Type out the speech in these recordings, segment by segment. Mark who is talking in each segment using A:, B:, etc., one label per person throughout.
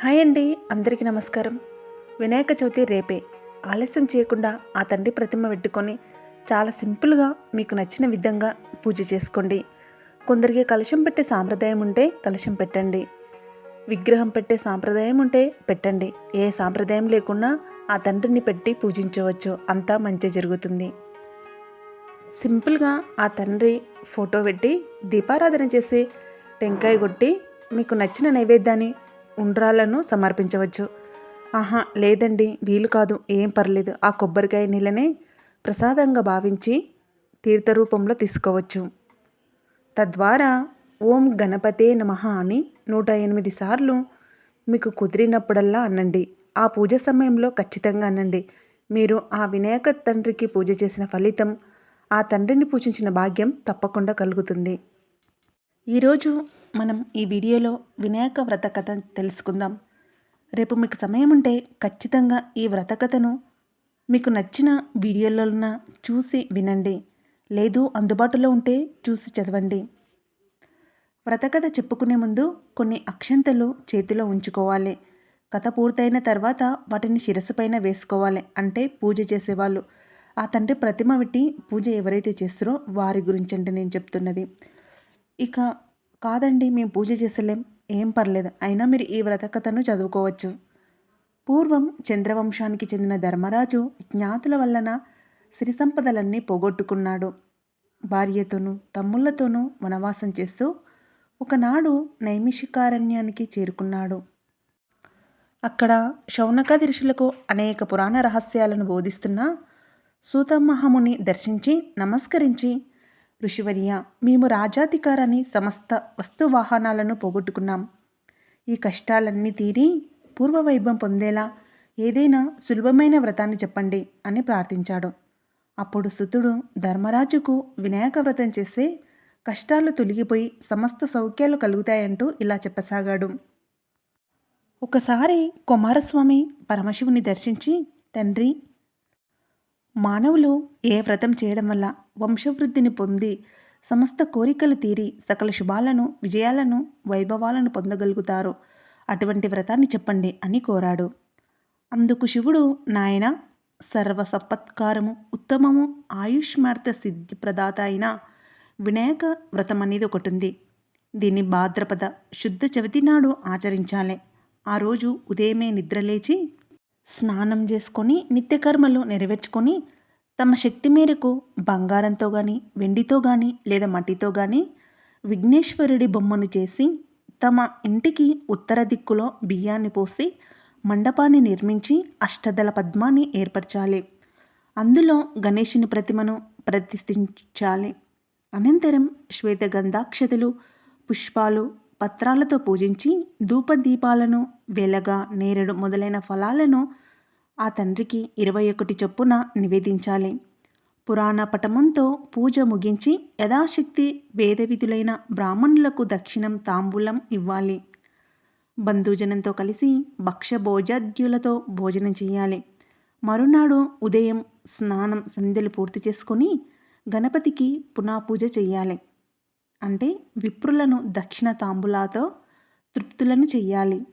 A: Hi అండి అందరికీ నమస్కారం. వినాయక చవితి రేపే. ఆలస్యం చేయకుండా ఆ తండ్రి ప్రతిమ పెట్టుకొని చాలా సింపుల్గా మీకు నచ్చిన విధంగా పూజ చేసుకోండి. కొందరికి కలశం పెట్టే సాంప్రదాయం ఉంటే కలశం పెట్టండి. విగ్రహం పెట్టే సాంప్రదాయం ఉంటే పెట్టండి. ఏ సాంప్రదాయం లేకున్నా ఆ తండ్రిని పెట్టి పూజించవచ్చు. అంతా మంచి జరుగుతుంది. సింపుల్గా ఆ తండ్రి ఫోటో పెట్టి దీపారాధన చేసి టెంకాయ కొట్టి మీకు నచ్చిన నైవేద్యాన్ని ఉండ్రాలను సమర్పించవచ్చు. ఆహా లేదండి వీలు కాదు ఏం పర్లేదు. ఆ కొబ్బరికాయ నీళ్ళనే ప్రసాదంగా భావించి తీర్థరూపంలో తీసుకోవచ్చు. తద్వారా ఓం గణపతే నమ అని నూట ఎనిమిది సార్లు మీకు కుదిరినప్పుడల్లా అనండి ఆ పూజ సమయంలో ఖచ్చితంగా అనండి మీరు ఆ వినాయక తండ్రికి పూజ చేసిన ఫలితం ఆ తండ్రిని పూజించిన భాగ్యం తప్పకుండా కలుగుతుంది. ఈరోజు మనం ఈ వీడియోలో వినాయక వ్రత కథ తెలుసుకుందాం. రేపు మీకు సమయం ఉంటే ఖచ్చితంగా ఈ వ్రత కథను మీకు నచ్చిన వీడియోలన చూసి వినండి. లేదు అందుబాటులో ఉంటే చూసి చదవండి. వ్రతకథ చెప్పుకునే ముందు కొన్ని అక్షంతలు చేతిలో ఉంచుకోవాలి. కథ పూర్తయిన తర్వాత వాటిని శిరస్సు పైన వేసుకోవాలి అంటే పూజ చేసేవాళ్ళు. ఆ తండ్రి ప్రతిమ పెట్టి పూజ ఎవరైతే చేస్తారో వారి గురించి అంటే నేను చెప్తున్నది. ఇక కాదండి మేము పూజ చేసలేం ఏం పర్లేదు. అయినా మీరు ఈ వ్రతకథను చదువుకోవచ్చు. పూర్వం చంద్రవంశానికి చెందిన ధర్మరాజు జ్ఞాతుల వలన సిరి సంపదలన్నీ పోగొట్టుకున్నాడు. భార్యతోనూ తమ్ముళ్ళతోనూ వనవాసం చేస్తూ ఒకనాడు నైమిషికారణ్యానికి చేరుకున్నాడు. అక్కడ శౌనకాది ఋషులకు అనేక పురాణ రహస్యాలను బోధిస్తున్న సూతమహముని దర్శించి నమస్కరించి ఋషివర్య మేము రాజాధికారాన్ని సమస్త వస్తు వాహనాలను పోగొట్టుకున్నాం. ఈ కష్టాలన్నీ తీరి పూర్వవైభవం పొందేలా ఏదైనా సులభమైన వ్రతాన్ని చెప్పండి అని ప్రార్థించాడు. అప్పుడు సుతుడు ధర్మరాజుకు వినాయక వ్రతం చేస్తే కష్టాలు తొలగిపోయి సమస్త సౌఖ్యాలు కలుగుతాయంటూ ఇలా చెప్పసాగాడు. ఒకసారి కుమారస్వామి పరమశివుని దర్శించి తండ్రి మానవులు ఏ వ్రతం చేయడం వల్ల వంశవృద్ధిని పొంది సమస్త కోరికలు తీరి సకల శుభాలను విజయాలను వైభవాలను పొందగలుగుతారు. అటువంటి వ్రతాన్ని చెప్పండి అని కోరాడు. అందుకు శివుడు నాయన సర్వ సపత్కారము ఉత్తమము ఆయుష్మార్త సిద్ధి ప్రదాత అయిన వినాయక వ్రతం అనేది ఒకటి ఉంది దీన్ని భాద్రపద శుద్ధ చవితి నాడు ఆచరించాలి. ఆ రోజు ఉదయమే నిద్రలేచి స్నానం చేసుకొని నిత్యకర్మలు నెరవేర్చుకొని తమ శక్తి మేరకు బంగారంతో కానీ వెండితో కానీ లేదా మట్టితో కానీ విఘ్నేశ్వరుడి బొమ్మను చేసి తమ ఇంటికి ఉత్తర దిక్కులో బియ్యాన్ని పోసి మండపాన్ని నిర్మించి అష్టదళ పద్మాన్ని ఏర్పరచాలి. అందులో గణేషుని ప్రతిమను ప్రతిష్ఠించాలి. అనంతరం శ్వేతగంధాక్షతలు పుష్పాలు పత్రాలతో పూజించి ధూపదీపాలను వెలగ నేరడు మొదలైన ఫలాలను ఆ తండ్రికి ఇరవై ఒకటి చొప్పున నివేదించాలి. పురాణ పటమంతో పూజ ముగించి యథాశక్తి వేదవిధులైన బ్రాహ్మణులకు దక్షిణం తాంబూలం ఇవ్వాలి. బంధుజనంతో కలిసి భక్ష్యభోజాద్యులతో భోజనం చేయాలి. మరునాడు ఉదయం స్నానం సంధ్యలు పూర్తి చేసుకొని గణపతికి పునాపూజ చేయాలి. అంటే విప్రులను దక్షిణ తాంబులాతో తృప్తులను చెయ్యాలి.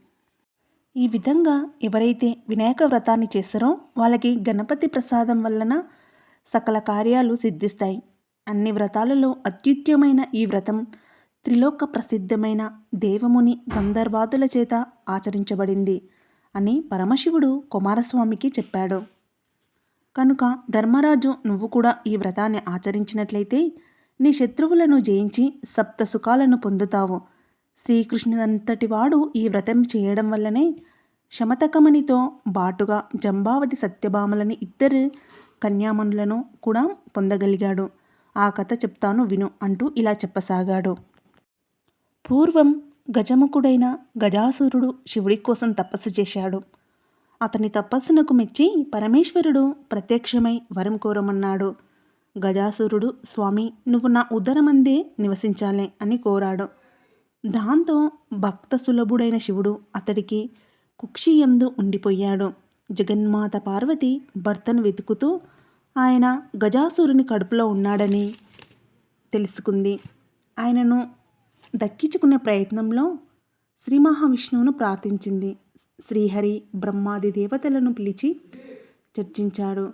A: ఈ విధంగా ఎవరైతే వినాయక వ్రతాన్ని చేస్తారో వాళ్ళకి గణపతి ప్రసాదం వలన సకల కార్యాలు సిద్ధిస్తాయి. అన్ని వ్రతాలలో అత్యుత్యమైన ఈ వ్రతం త్రిలోక ప్రసిద్ధమైన దేవముని గంధర్వాదుల చేత ఆచరించబడింది అని పరమశివుడు కుమారస్వామికి చెప్పాడు. కనుక ధర్మరాజు నువ్వు కూడా ఈ వ్రతాన్ని ఆచరించినట్లయితే నీ శత్రువులను జయించి సప్త సుఖాలను పొందుతావు. శ్రీకృష్ణుడంతటివాడు ఈ వ్రతం చేయడం వల్లనే శమతకమణితో బాటుగా జంబావతి సత్యభామలని ఇద్దరు కన్యామణులను కూడా పొందగలిగాడు. ఆ కథ చెప్తాను విను అంటూ ఇలా చెప్పసాగాడు. పూర్వం గజముఖుడైన గజాసురుడు శివుడి కోసం తపస్సు చేశాడు. అతని తపస్సునకు మెచ్చి పరమేశ్వరుడు ప్రత్యక్షమై వరం కోరమన్నాడు. గజాసురుడు స్వామి నువ్వు నా ఉదరమందే నివసించాలే అని కోరాడు. దాంతో భక్త సులభుడైన శివుడు అతడికి కుక్షియందు ఉండిపోయాడు. జగన్మాత పార్వతి భర్తను వెతుకుతూ ఆయన గజాసురుని కడుపులో ఉన్నాడని తెలుసుకుంది. ఆయనను దక్కించుకునే ప్రయత్నంలో శ్రీ మహావిష్ణువును ప్రార్థించింది. శ్రీహరి బ్రహ్మాది దేవతలను పిలిచి చర్చించాడు.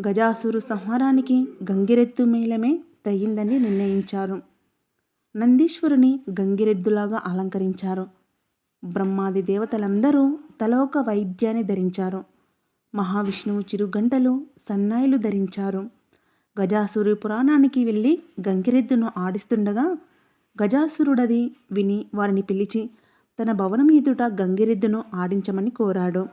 A: గజాసురు సంహారానికి గంగిరెద్దు మేళమే తగిందని నిర్ణయించారు. నందీశ్వరుని గంగిరెద్దులాగా అలంకరించారు. బ్రహ్మాది దేవతలందరూ తల ఒక వైద్యాన్ని ధరించారు. మహావిష్ణువు చిరుగంటలు సన్నాయిలు ధరించారు. గజాసురు పురాణానికి వెళ్ళి గంగిరెద్దును ఆడిస్తుండగా గజాసురుడది విని వారిని పిలిచి తన భవనం ఎదుట గంగిరెద్దును ఆడించమని కోరాడు.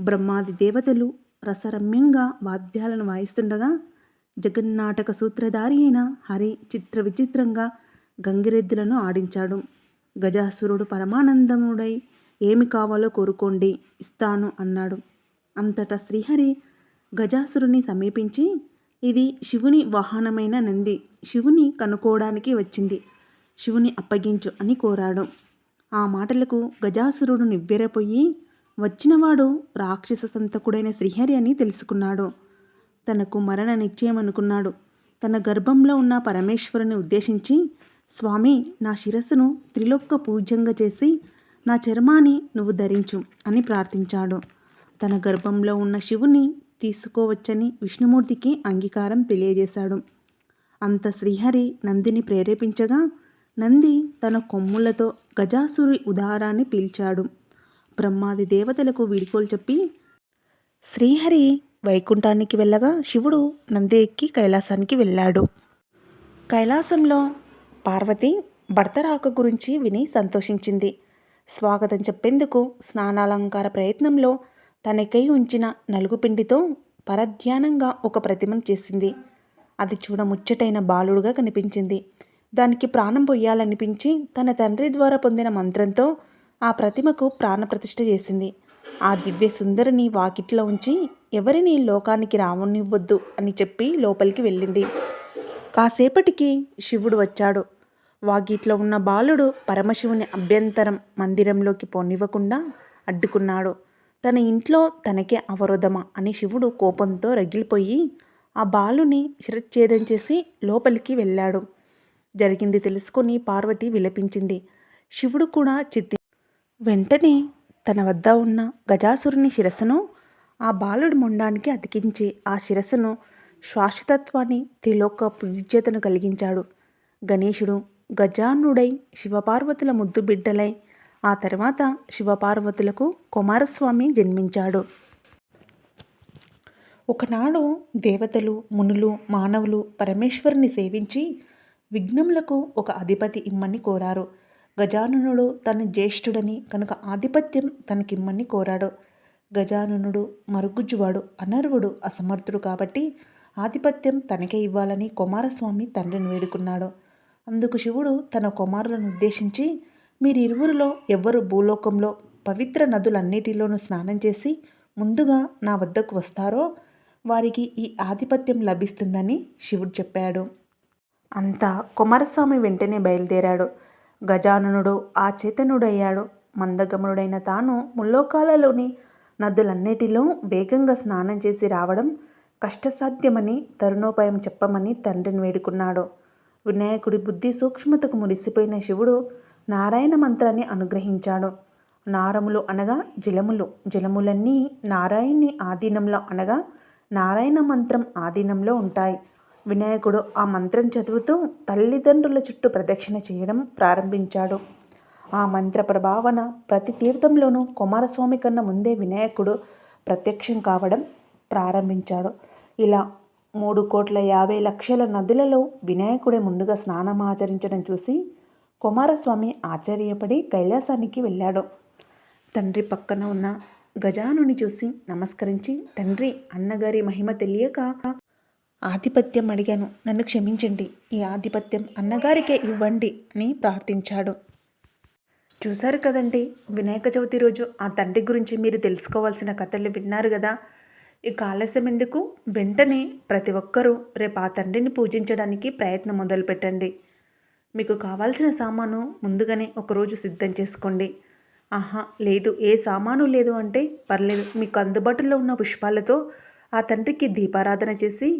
A: బ్రహ్మాది దేవతలు రసరమ్యంగా వాద్యాలను వాయిస్తుండగా జగన్నాటక సూత్రధారి అయిన హరి చిత్ర విచిత్రంగా గంగిరెద్దులను ఆడించాడు. గజాసురుడు పరమానందముడై ఏమి కావాలో కోరుకోండి ఇస్తాను అన్నాడు. అంతటా శ్రీహరి గజాసురుని సమీపించి ఇది శివుని వాహనమైన నంది శివుని కనుక్కోవడానికి వచ్చింది శివుని అప్పగించు అని కోరాడు. ఆ మాటలకు గజాసురుడు నివ్వెరపోయి వచ్చినవాడు రాక్షస సంతకుడైన శ్రీహరి అని తెలుసుకున్నాడు. తనకు మరణ నిశ్చయమనుకున్నాడు తన గర్భంలో ఉన్న పరమేశ్వరుని ఉద్దేశించి స్వామి నా శిరస్సును త్రిలోక్క పూజ్యంగా చేసి నా చర్మాన్ని నువ్వు ధరించు అని ప్రార్థించాడు. తన గర్భంలో ఉన్న శివుని తీసుకోవచ్చని విష్ణుమూర్తికి అంగీకారం తెలియజేశాడు. అంత శ్రీహరి నందిని ప్రేరేపించగా నంది తన కొమ్ములతో గజాసురి ఉదారాన్ని పీల్చాడు. బ్రహ్మాది దేవతలకు వీడుకోలు చెప్పి శ్రీహరి వైకుంఠానికి వెళ్ళగా శివుడు నంది ఎక్కి కైలాసానికి వెళ్ళాడు. కైలాసంలో పార్వతి భర్త రాక గురించి విని సంతోషించింది. స్వాగతం చెప్పేందుకు స్నానాలంకార ప్రయత్నంలో తనకై ఉంచిన నలుగుపిండితో పరధ్యానంగా ఒక ప్రతిమను చేసింది. అది చూడముచ్చటైన బాలుడుగా కనిపించింది. దానికి ప్రాణం పొయ్యాలనిపించి తన తండ్రి ద్వారా పొందిన మంత్రంతో ఆ ప్రతిమకు ప్రాణప్రతిష్ఠ చేసింది. ఆ దివ్య సుందరిని వాకిట్లో ఉంచి ఎవరిని లోకానికి రావనివ్వద్దు అని చెప్పి లోపలికి వెళ్ళింది. కాసేపటికి శివుడు వచ్చాడు. వాగిట్లో ఉన్న బాలుడు పరమశివుని అభ్యంతరం మందిరంలోకి పోనివ్వకుండా అడ్డుకున్నాడు. తన ఇంట్లో తనకే అవరోధమా అని శివుడు కోపంతో రగిలిపోయి ఆ బాలుని శిరచ్ఛేదం చేసి లోపలికి వెళ్ళాడు. జరిగింది తెలుసుకొని పార్వతి విలపించింది. శివుడు కూడా చిత్తి వెంటనే తన వద్ద ఉన్న గజాసురుని శిరస్సును ఆ బాలుడి మొండానికి అతికించి ఆ శిరస్సును శాశ్వతత్వాన్ని త్రిలోక పూజ్యతను కలిగించాడు. గణేశుడు గజానుడై శివపార్వతుల ముద్దు బిడ్డలై ఆ తర్వాత శివపార్వతులకు కుమారస్వామి జన్మించాడు. ఒకనాడు దేవతలు మునులు మానవులు పరమేశ్వరుని సేవించి విఘ్నములకు ఒక అధిపతి ఇమ్మని కోరారు. గజాననుడు తన జ్యేష్ఠుడని కనుక ఆధిపత్యం తనకిమ్మని కోరాడు. గజాననుడు మరుగుజ్జువాడు అనర్వుడు అసమర్థుడు కాబట్టి ఆధిపత్యం తనకే ఇవ్వాలని కుమారస్వామి తండ్రిని వేడుకున్నాడు. అందుకు శివుడు తన కుమారులను ఉద్దేశించి మీరిరువురిలో ఎవ్వరు భూలోకంలో పవిత్ర నదులన్నిటిలోనూ స్నానం చేసి ముందుగా నా వద్దకు వస్తారో వారికి ఈ ఆధిపత్యం లభిస్తుందని శివుడు చెప్పాడు. అంతా కుమారస్వామి వెంటనే బయలుదేరాడు. గజాననుడు ఆ చేతనుడయ్యాడు. మందగమనుడైన తాను ముల్లోకాలలోని నదులన్నిటిలో వేగంగా స్నానం చేసి రావడం కష్టసాధ్యమని తరుణోపాయం చెప్పమని తండ్రిని వేడుకున్నాడు. వినాయకుడి బుద్ధి సూక్ష్మతకు మురిసిపోయిన శివుడు నారాయణ మంత్రాన్ని అనుగ్రహించాడు. నారములు అనగా జలములు. జలములన్నీ నారాయణి ఆధీనంలో అనగా నారాయణ మంత్రం ఆధీనంలో ఉంటాయి. వినాయకుడు ఆ మంత్రం చదువుతూ తల్లిదండ్రుల చుట్టూ ప్రదక్షిణ చేయడం ప్రారంభించాడు. ఆ మంత్ర ప్రభావన ప్రతి తీర్థంలోనూ కుమారస్వామి కన్నా ముందే వినాయకుడు ప్రత్యక్షం కావడం ప్రారంభించాడు. ఇలా మూడు కోట్ల యాభై లక్షల నదులలో వినాయకుడే ముందుగా స్నానం ఆచరించడం చూసి కుమారస్వామి ఆశ్చర్యపడి కైలాసానికి వెళ్ళాడు. తండ్రి పక్కన ఉన్న గజానుని చూసి నమస్కరించి తండ్రి అన్నగారి మహిమ తెలియక ఆధిపత్యం అడిగాను. నన్ను క్షమించండి. ఈ ఆధిపత్యం అన్నగారికే ఇవ్వండి అని ప్రార్థించాడు. చూశారు కదండి వినాయక చవితి రోజు ఆ తండ్రి గురించి మీరు తెలుసుకోవాల్సిన కథలు విన్నారు కదా ఇక ఆలస్యం ఎందుకు? వెంటనే ప్రతి ఒక్కరూ రేపు ఆ తండ్రిని పూజించడానికి ప్రయత్నం మొదలుపెట్టండి మీకు కావాల్సిన సామాను ముందుగానే ఒకరోజు సిద్ధం చేసుకోండి. ఆహా లేదు ఏ సామాను లేదు అంటే పర్లేదు. మీకు అందుబాటులో ఉన్న పుష్పాలతో ఆ తండ్రికి దీపారాధన చేసి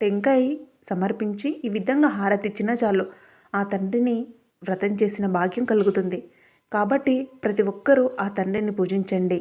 A: టెంకాయ సమర్పించి ఈ విధంగా హారతిచ్చినా చాలు. ఆ తండ్రిని వ్రతం చేసిన భాగ్యం కలుగుతుంది. కాబట్టి ప్రతి ఒక్కరూ ఆ తండ్రిని పూజించండి.